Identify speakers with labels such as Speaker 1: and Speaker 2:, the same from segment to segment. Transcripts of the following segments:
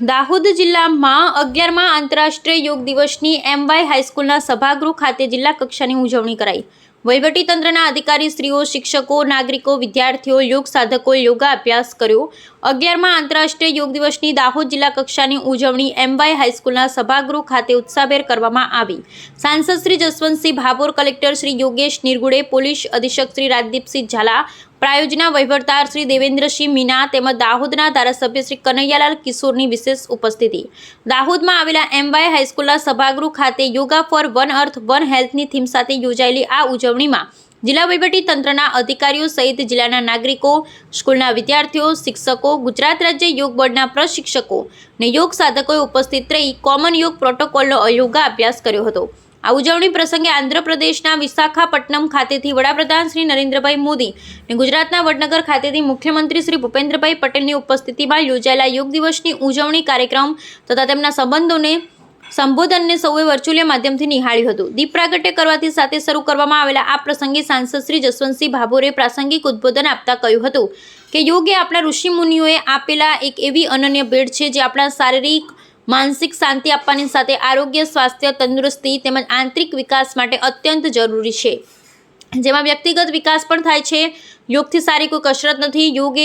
Speaker 1: દાહોદ જિલ્લામાં અગિયારમાં આંતરરાષ્ટ્રીય યોગ દિવસની એમવાય હાઈસ્કૂલના સભાગૃહ ખાતે જિલ્લા કક્ષાની ઉજવણી કરાઈ. તંત્રના અધિકારી શ્રીઓ શિક્ષકો, નાગરિકો, વિદ્યાર્થીઓ, યોગ સાધકોએ યોગા અભ્યાસ કર્યો. અગિયારમાં આંતરરાષ્ટ્રીય યોગ દિવસની દાહોદ જિલ્લા કક્ષાની ઉજવણી એમવાય હાઈસ્કૂલના સભાગૃહ ખાતે ઉત્સાહભેર કરવામાં આવી. સાંસદ શ્રી જસવંતસિંહ ભાભોર, કલેક્ટર શ્રી યોગેશ નિરગુડે, પોલીસ અધિક્ષક શ્રી રાજદીપસિંહ ઝાલા પ્રાયોજના વહીવટદાર શ્રી દેવેન્દ્રસિંહ મીના તેમજ દાહોદના ધારાસભ્ય શ્રી કનૈયાલાલ કિશોરની વિશેષ ઉપસ્થિતિ. દાહોદમાં આવેલા એમવાય હાઈસ્કૂલના સભાગૃહ ખાતે yoga for one earth one હેલ્થની theme સાથે યોજાયેલી આ ઉજવણીમાં જિલ્લા તંત્રના અધિકારીઓ સહિત જિલ્લાના નાગરિકો, સ્કૂલના વિદ્યાર્થીઓ, શિક્ષકો, ગુજરાત રાજ્ય યોગ બોર્ડના પ્રશિક્ષકો અને યોગ સાધકોએ ઉપસ્થિત રહી કોમન યોગ પ્રોટોકોલનો યોગા અભ્યાસ કર્યો હતો. આ ઉજવણી પ્રસંગે આંધ્રપ્રદેશના વિશાખાપટ્ટનમ ખાતેથી વડાપ્રધાન શ્રી નરેન્દ્રભાઈ મોદી અને ગુજરાતના વડનગર ખાતેથી મુખ્યમંત્રી શ્રી ભૂપેન્દ્રભાઈ પટેલની ઉપસ્થિતિમાં યોજાયેલા યોગ દિવસની ઉજવણી કાર્યક્રમ તથા તેમના સંબંધોને સંબોધનને સૌએ વર્ચ્યુઅલ માધ્યમથી નિહાળ્યું હતું. દીપ પ્રાગટ્ય કરવાથી સાથે શરૂ કરવામાં આવેલા આ પ્રસંગે સાંસદ શ્રી જસવંતસિંહ ભાભોરે પ્રાસંગિક ઉદ્બોધન આપતા કહ્યું હતું કે યોગ એ આપણા ઋષિ મુનિઓએ આપેલા એક એવી અનન્ય ભેટ છે જે આપણા શારીરિક માનસિક શાંતિ આપવાની સાથે આરોગ્ય, સ્વાસ્થ્ય, તંદુરસ્તી તેમજ આંતરિક વિકાસ માટે અત્યંત જરૂરી છે. જેમાં વ્યક્તિગત વિકાસ પણ થાય છે. યોગથી સારી કોઈ કસરત નથી. યોગ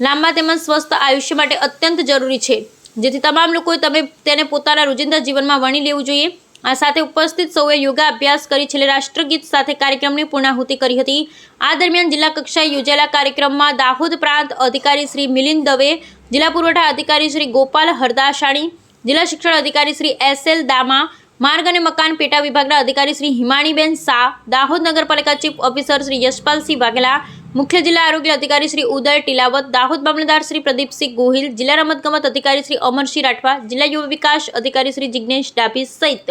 Speaker 1: લાંબા તેમજ સ્વસ્થ આયુષ્ય માટે અત્યંત જરૂરી છે. જેથી તમામ લોકોએ તમે તેને પોતાના રોજિંદા જીવનમાં વણી લેવું જોઈએ. આ સાથે ઉપસ્થિત સૌએ યોગા અભ્યાસ કરી છેલ્લે રાષ્ટ્રગીત સાથે કાર્યક્રમની પૂર્ણાહુતિ કરી હતી. આ દરમિયાન જિલ્લા કક્ષાએ યોજાયેલા કાર્યક્રમમાં દાહોદ પ્રાંત અધિકારી શ્રી મિલિંદ દવે, જિલ્લા પુરવઠા અધિકારી શ્રી ગોપાલ હરદાશાણી જિલ્લા શિક્ષણ અધિકારી શ્રી એસ એલ દામા, માર્ગ અને મકાન પેટા વિભાગના અધિકારી શ્રી હિમાણીબેન શાહ, દાહોદ નગરપાલિકા ચીફ ઓફિસર શ્રી યશપાલસિંહ વાઘેલા, મુખ્ય જિલ્લા આરોગ્ય અધિકારી શ્રી ઉદય ટીલાવત, દાહોદ મામલતદાર શ્રી પ્રદીપસિંહ ગોહિલ, જિલ્લા રમતગમત અધિકારી શ્રી અમરસિંહ રાઠવા, જિલ્લા યુવા વિકાસ અધિકારી શ્રી જિજ્ઞેશ ડાભી સહિત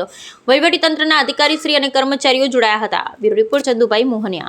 Speaker 1: વહીવટી તંત્રના અધિકારી શ્રી અને કર્મચારીઓ જોડાયા હતા. Bureau report Chandubhai Mohaniya.